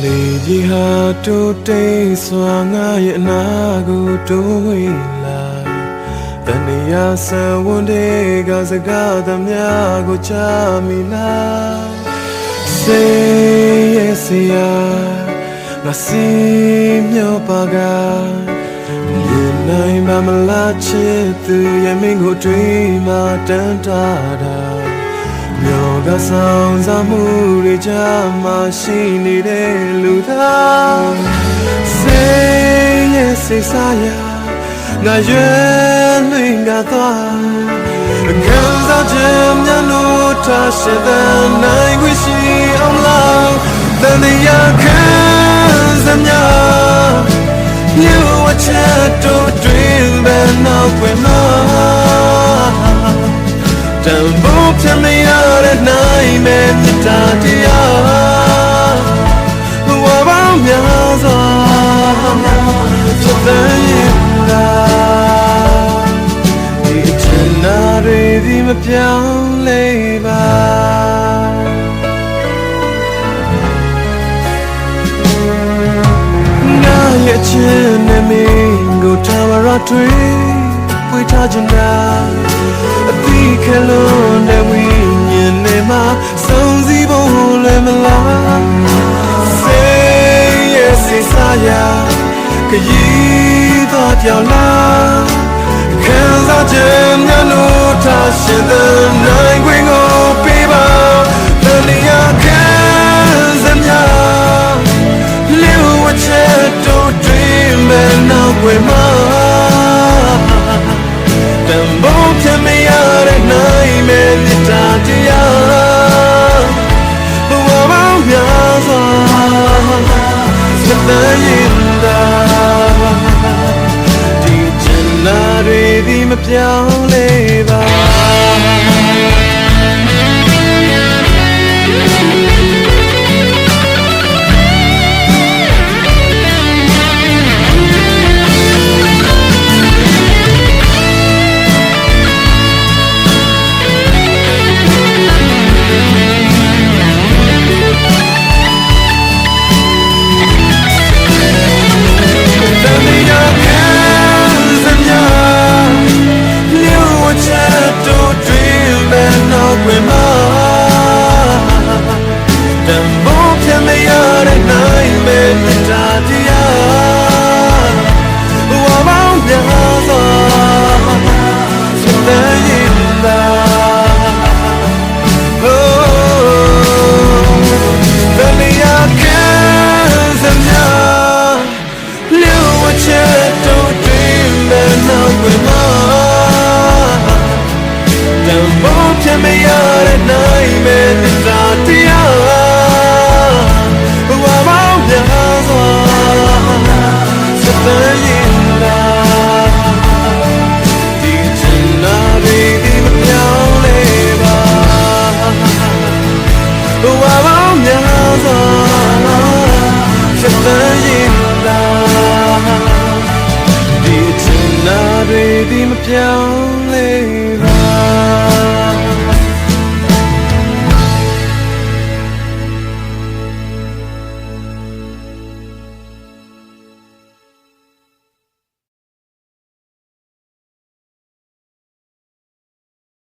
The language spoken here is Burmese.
ရေဟာတိုးတိတ်စွာငါရဲ့အနာကိုတိုးဝေးလာတဏှာဆံဝန်တွေကစကားသမျှကိုချမိလားစေရဲ့စရာငါစီမျောပါကလူနိုင်မမလားချစ်သူရဲ့မင်းကိုတွေ့မှတန်တာတာ မြောကဆောင်စားမှုတွေကြမှာရှိနေတဲ့လူသားစေရဲ့စိတ်စားရာငါရွယ်လွင်ကသွားခံစားခြင်းများလို့ထားရှိတဲ့နိုင်ခွင့်ရှိအောင်လားတန်တရားခံစမြမြေဝချတ်တို့တွင်ပဲနောက်ွယ်မှာတန်ဖို့ပြမရတဲ့ နိုင်မဲ့မြတ်တာတရားဘဝပေါင်းများစွာသက်တမ်းရင်လာဒီချင်နာတွေဒီမပြောင်းလဲပါငါရဲ့ချစ်နဲ့မင်းကိုထားမရတွေ့ပွေထားချင်တာ ရာခရီးသွားပြောင်းလာခံစားခြင်းများလို့ထားရှင်တဲ့နိုင်ခွင့်ကိုပေးပါတန်တရားခံစမြ Live what you do dream and now we ma Them Set the yinda Di chinna re di ma pyaung le ba တ တံဖို့ပြမရတဲ့နိုင်မဲ့မြတ်တာတရားဘဝပေါင်းများစွာစတဲ့ရင်သာ Oh, the Liakan Zamya, Liu Wacheto Dream, and now we're more. The boat can be out at night, man, it's not the hour. ရင်သာဒီအချိန်နာတွေဒီမပြောင်းလဲပါ